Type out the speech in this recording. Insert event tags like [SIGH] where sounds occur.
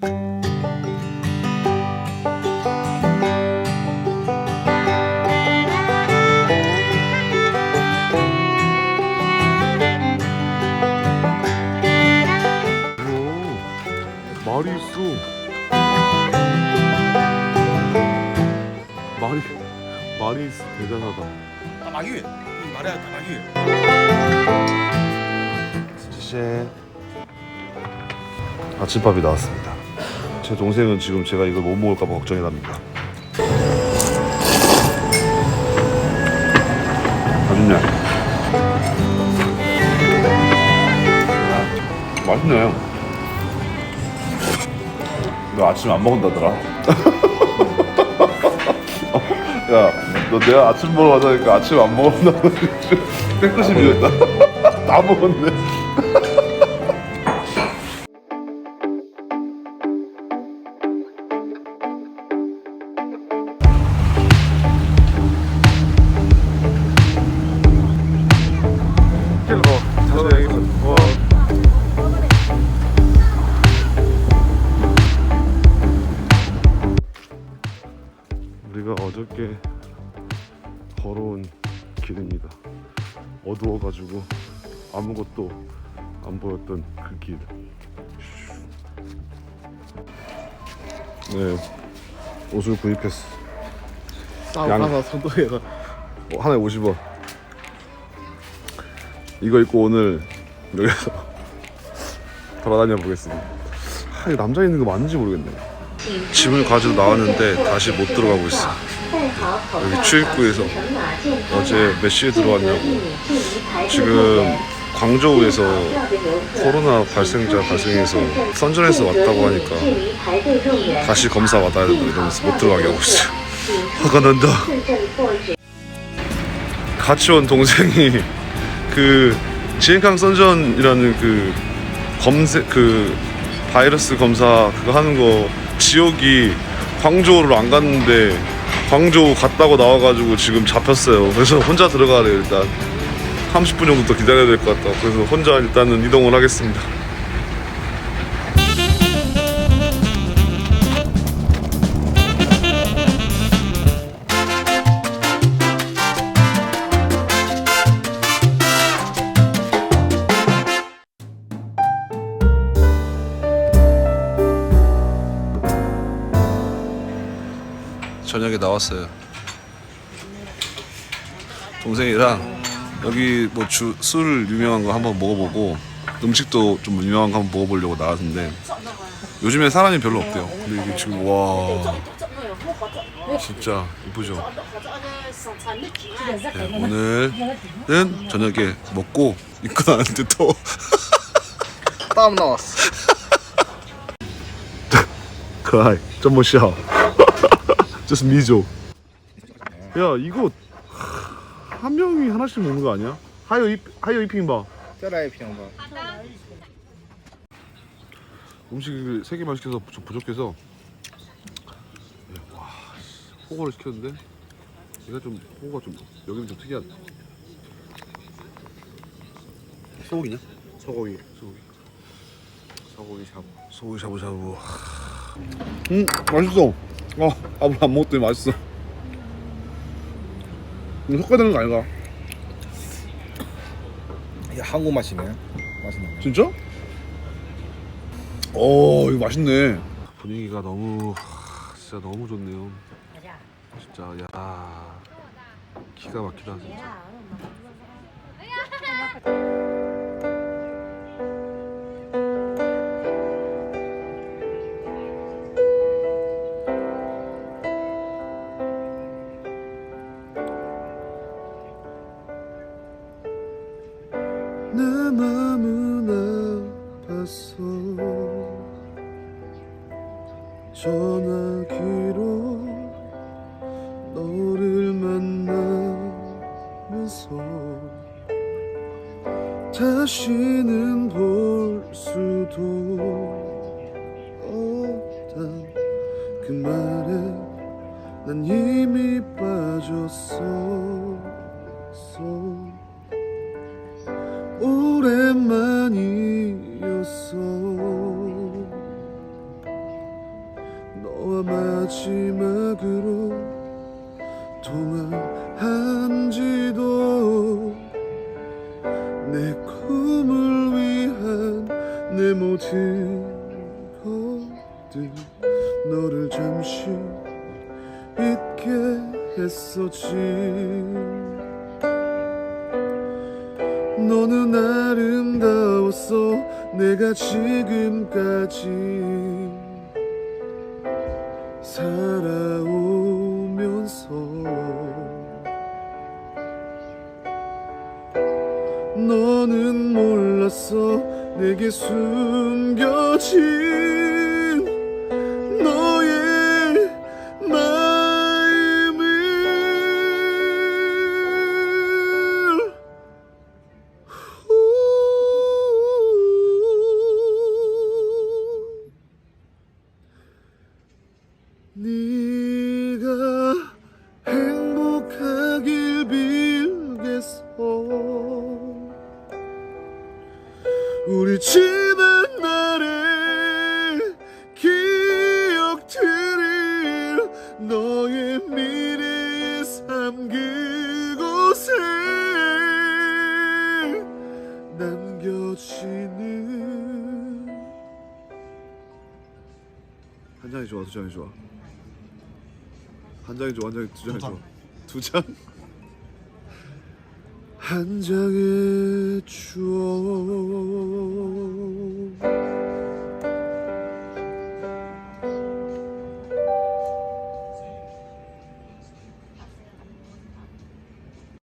말이 있어. 말이 말이 있어 대단하다. 까마귀 말해야 까마귀 쉐 아침밥이 나왔습니다. 제 동생은 지금 제가 이걸 못 먹을까봐 걱정이 납니다. 맛있네. 맛있네. 너 아침 안 먹는다더라. [LAUGHS] 야, 너 내가 아침 먹으러 가자니까 아침 안 먹는다고 [LAUGHS] 깨끗이 비었다. [LAUGHS] 다 먹었네. 우리가 어저께 걸어온 길입니다. 어두워가지고 아무것도 안 보였던 그 길. 네, 옷을 구입했어. 싸움 양- 하나 선도해가 어, 하나에 50원. 이거 입고 오늘 여기서 [LAUGHS] 돌아다녀 보겠습니다. 아, 이거 남자 있는 거 맞는지 모르겠네. 짐을 가지고 나왔는데 다시 못 들어가고 있어. 여기 출입구에서 어제 몇 시에 들어왔냐고. 지금 광저우에서 코로나 발생자 발생해서 선전에서 왔다고 하니까 다시 검사 받아야 된다 이러면서 못 들어가게 하고 있어요. 화가 난다. 같이 온 동생이 그 지엔캉 선전이라는 그 검색 그 바이러스 검사 그거 하는 거 지역이 광저우를 안 갔는데 광저우 갔다고 나와가지고 지금 잡혔어요. 그래서 혼자 들어가래요 일단 30분 정도 더 기다려야 될 것 같다. 그래서 혼자 일단은 이동을 하겠습니다. 저녁에 나왔어요. 동생이랑 여기 뭐 주, 술 유명한 거 한번 먹어보고 음식도 좀 유명한 거 한번 먹어보려고 나왔는데 요즘에 사람이 별로 없대요. 근데 이게 지금 와 진짜 이쁘죠. 네, 오늘은 저녁에 먹고 입고 나왔는데 또 [LAUGHS] 땀 나왔어 [LAUGHS] 쉬어. Just 미조. 야 이거 한 명이 하나씩 먹는 거 아니야? 하여 이 하여 이핑 봐. 피앙바 음식을 세 개만 시켜서 좀 부족해서 네, 와 씨, 호거를 시켰는데 얘가 좀 호거가 좀 여기는 좀 특이하다. 소고기냐? 소고기 소고기. 소고기 샤브 소고기 샤브샤브. 음 맛있어. 어 아무도 안 먹었더니 맛있어. 이거 섞어야 되는 거 아닌가? 이게 한국 맛이네 맛있네 진짜? 오 이거 맛있네 분위기가 너무 하, 진짜 너무 좋네요 진짜 야 기가 막히다 진짜 내 맘은 아팠어. 전화기로 너를 만나면서 다시는 볼 수도 없단 그 말에 난 이미 빠졌어 내 꿈을 위한 내 모든 것들 너를 잠시 잊게 했었지. 너는 아름다웠어. 내가 지금까지 살아오면서 너는 몰랐어. 내게 숨겨진 너의 마음을. 후. 네 남겨지는 한 장이 좋아 두 장이 좋아 한 장이 좋아 한 장이 두 장이 좋아 두 장? 한 장의 추억